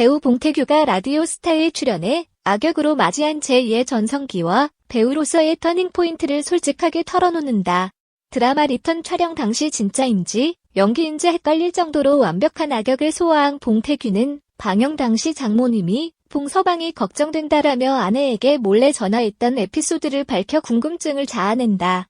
배우 봉태규가 라디오 스타에 출연해 악역으로 맞이한 제2의 전성기와 배우로서의 터닝포인트를 솔직하게 털어놓는다. 드라마 리턴 촬영 당시 진짜인지 연기인지 헷갈릴 정도로 완벽한 악역을 소화한 봉태규는 방영 당시 장모님이 봉서방이 걱정된다라며 아내에게 몰래 전화했던 에피소드를 밝혀 궁금증을 자아낸다.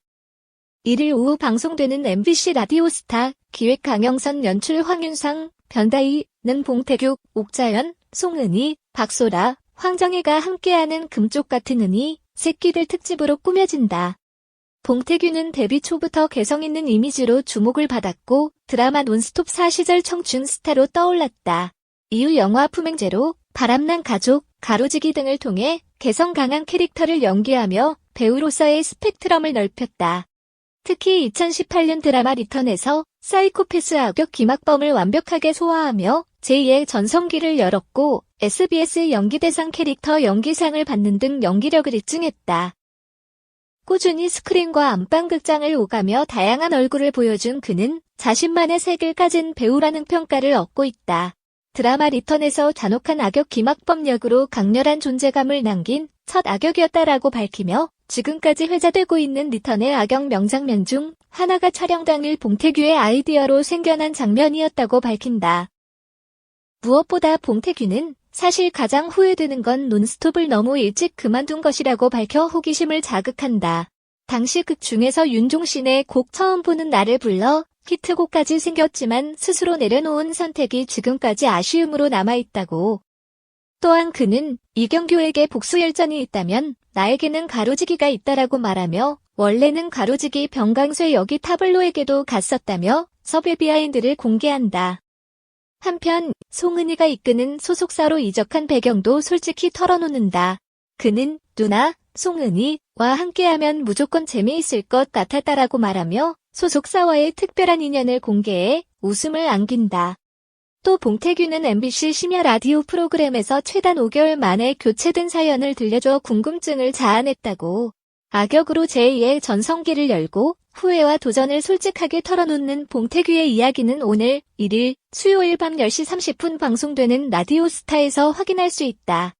1일 오후 방송되는 MBC 라디오스타 기획 강영선 연출 황윤상 변다희 는 봉태규, 옥자연, 송은이, 박소라, 황정혜가 함께하는 금쪽 같은 은이 새끼들 특집으로 꾸며진다. 봉태규는 데뷔 초부터 개성 있는 이미지로 주목을 받았고 드라마 논스톱 사시절 청춘 스타로 떠올랐다. 이후 영화 품행제로 바람난 가족, 가로지기 등을 통해 개성 강한 캐릭터를 연기하며 배우로서의 스펙트럼을 넓혔다. 특히 2018년 드라마 리턴에서 사이코패스 악역 김학범을 완벽하게 소화하며 제2의 전성기를 열었고 SBS 연기대상 캐릭터 연기상을 받는 등 연기력을 입증했다. 꾸준히 스크린과 안방극장을 오가며 다양한 얼굴을 보여준 그는 자신만의 색을 가진 배우라는 평가를 얻고 있다. 드라마 리턴에서 잔혹한 악역 김학범 역으로 강렬한 존재감을 남긴 첫 악역이었다라고 밝히며 지금까지 회자되고 있는 리턴의 악역 명장면 중 하나가 촬영 당일 봉태규의 아이디어로 생겨난 장면이었다고 밝힌다. 무엇보다 봉태규는 사실 가장 후회되는 건 논스톱을 너무 일찍 그만둔 것이라고 밝혀 호기심을 자극한다. 당시 극 중에서 윤종신의 곡 처음 보는 나를 불러 히트곡까지 생겼지만 스스로 내려놓은 선택이 지금까지 아쉬움으로 남아있다고. 또한 그는 이경규에게 복수 열전이 있다면 나에게는 가로지기가 있다라고 말하며 원래는 가로지기 병강쇠 역이 타블로에게도 갔었다며 섭외 비하인드를 공개한다. 한편 송은이가 이끄는 소속사로 이적한 배경도 솔직히 털어놓는다. 그는 누나 송은이와 함께하면 무조건 재미있을 것 같았다라고 말하며 소속사와의 특별한 인연을 공개해 웃음을 안긴다. 또 봉태규는 MBC 심야 라디오 프로그램에서 최단 5개월 만에 교체된 사연을 들려줘 궁금증을 자아냈다고. 악역으로 제2의 전성기를 열고 후회와 도전을 솔직하게 털어놓는 봉태규의 이야기는 오늘 1일 수요일 밤 10시 30분 방송되는 라디오 스타에서 확인할 수 있다.